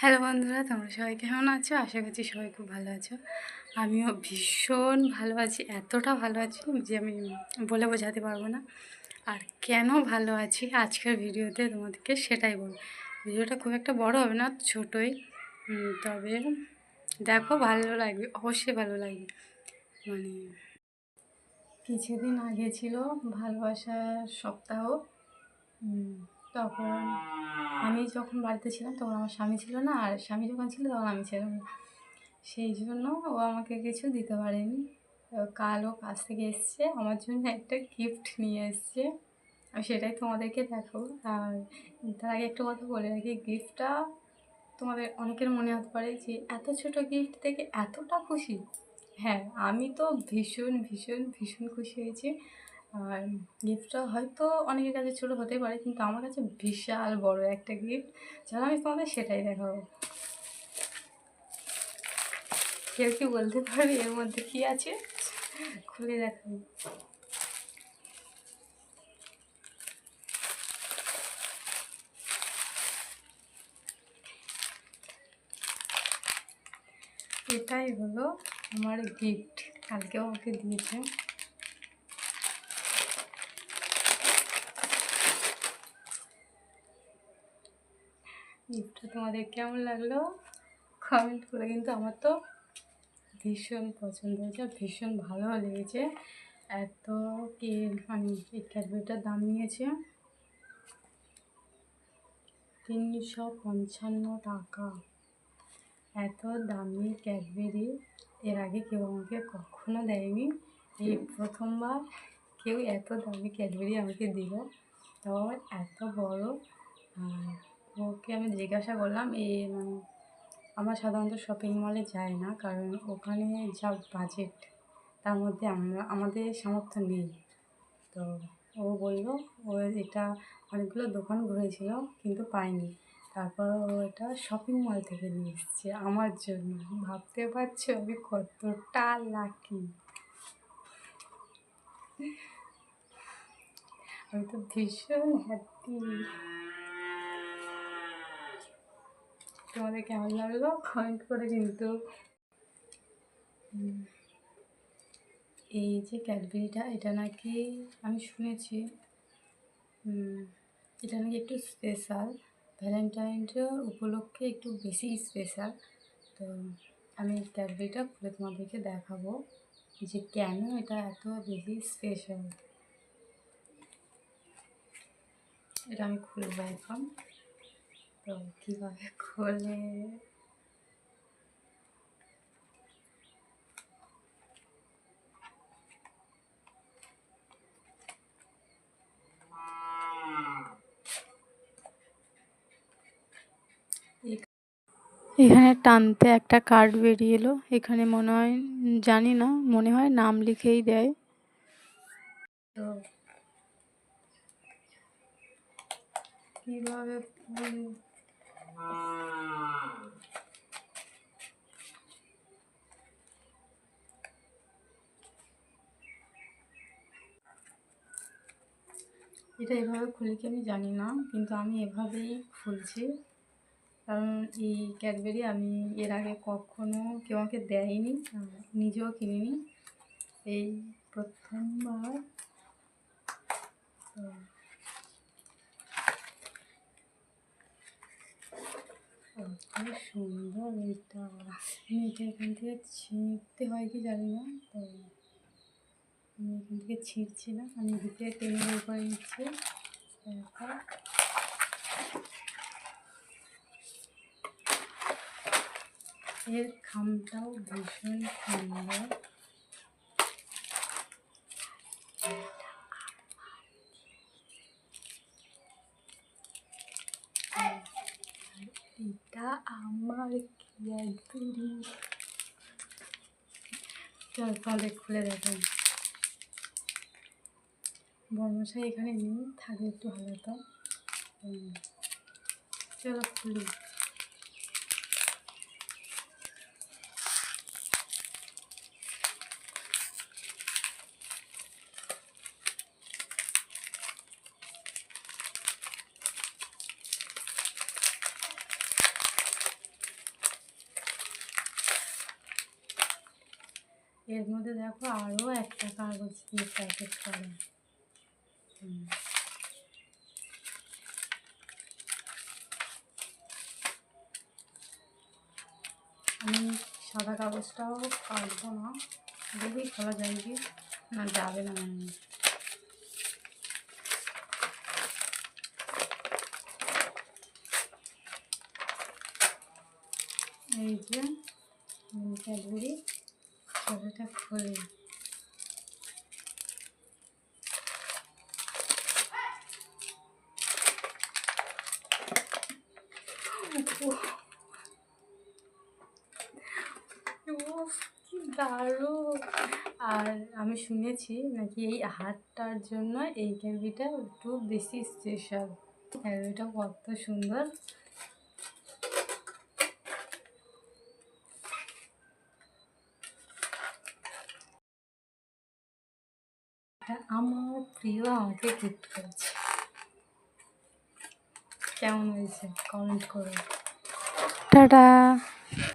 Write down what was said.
Hello বন্ধুরা, তোমরা সবাই কেমন আছো? আশা করছি সবাই খুব ভালো আছো। আমিও ভীষণ ভালো আছি, এতটা ভালো আছি যে আমি বলে বোঝাতে পারব না। আর কেন ভালো আছি আজকের ভিডিওতে তোমাদেরকে সেটাই বলব। ভিডিওটা খুব একটা বড় হবে না, ছোটোই। তবে দেখো ভালো লাগবে, অবশ্যই ভালো লাগবে। মানে কিছুদিন আগে ছিল ভালোবাসার সপ্তাহ। তখন আমি যখন বাড়িতে ছিলাম তখন আমার স্বামী ছিল না, আর স্বামী যখন ছিল তখন আমি ছিলাম না। সেই জন্য ও আমাকে কিছু দিতে পারেনি। কাল ও কাছ থেকে এসছে, আমার জন্য একটা গিফট নিয়ে এসছে। আমি সেটাই তোমাদেরকে দেখাবো। আর তার আগে একটা কথা বলে রাখি গিফটটা তোমাদের অনেকের মনে হতে পারে যে এত ছোট গিফট থেকে এতটা খুশি। হ্যাঁ আমি তো ভীষণ ভীষণ ভীষণ খুশি হয়েছি। আর গিফটটা হয়তো অনেকের কাছে ছোটো হতে পারে, কিন্তু আমার কাছে বিশাল বড় একটা গিফট চলো আমি তোমাদের সেটাই দেখাবো। কেউ কি বলতে পারবে এর মধ্যে কি আছে? খুলে দেখাবো। এটাই হলো আমার গিফট কালকেও আমাকে দিয়েছে। গিফটটা তোমাদের কেমন লাগল? কমেন্ট করে কিন্তু আমার তো ভীষণ পছন্দ হয়েছে ভীষণ ভালো লেগেছে। এত কি মানে এই ক্যাডবেরিটার দাম নিয়েছে। তিনশো পঞ্চান্ন টাকা। এত দামি ক্যাডবেরি। এর আগে কেউ আমাকে কখনো দেয়নি। এই প্রথমবার কেউ এত দামি ক্যাডবেরি আমাকে দিল। তাও এত বড়। আর ওকে আমি জিজ্ঞাসা করলাম, এ মানে আমরা সাধারণত শপিং মলে যাই না, কারণ ওখানে যা বাজেট তার মধ্যে আমরা, আমাদের সামর্থ্য নেই। তো ও বলল, ও এটা অনেকগুলো দোকান ঘুরেছিল, কিন্তু পায়নি তারপর ও এটা শপিং মল থেকে নিয়ে এসছে আমার জন্য। ভাবতে পারছ আমি কতটা লাকি আমি তো ভীষণ হ্যাপি তোমাদের কেমন লাগল? কমেন্ট করে কিন্তু। এই যে ক্যাডবেরিটা এটা নাকি আমি শুনেছি। এটা নাকি একটু স্পেশাল ভ্যালেন্টাইনটা উপলক্ষে একটু বেশি স্পেশাল তো আমি ক্যাডবেরিটা খুলে তোমাদেরকে দেখাবো যে কেন এটা এত বেশি স্পেশাল এটা আমি খুলবো এখন। কীভাবে খোলে এখানে টানতে একটা কার্ড বেরিয়ে এলো এখানে মনে হয় জানি না মনে হয় নাম লিখেই দেয় তো কীভাবে? এটা এভাবে খুলে কি আমি জানি না, কিন্তু আমি এভাবেই খুলছি। কারণ এই ক্যাডবেরি আমি এর আগে কখনো কেউ আমাকে দেয়নি নিজেও কিনিনি। এই প্রথমবার। কত সুন্দর আমি এটা এখান থেকে ছিঁড়তে হয় কি জানি না, তো আমি এখান থেকে ছিঁড়ছি না আমি ভিতরে টেনে উপরে নিচ্ছি দেখো এর খামটাও ভীষণ সুন্দর এটা আমার ক্যাডবেরি চল তাহলে খুলে দেখেন বর্মশাই এখানে নেই থাকলে একটু ভালো হতো চলো খুলি এর মধ্যে দেখো আরও একটা কাগজ দিয়ে প্যাকেট করা। আমি সাদা কাগজটাও কাটবো না। দেখি খোলা যায় কি? না, যাবে না এই যে ক্যাডবেরি ছবিটা খুলে দারুণ। আর আমি শুনেছি নাকি এই হাতটার জন্য এই ক্যালবিটা একটু বেশি স্পেশাল ক্যালবিটা কত সুন্দর। এটা আমার প্রিয় আমাকে গিফট করেছে। কেমন হয়েছে? কমেন্ট করুন টাটা।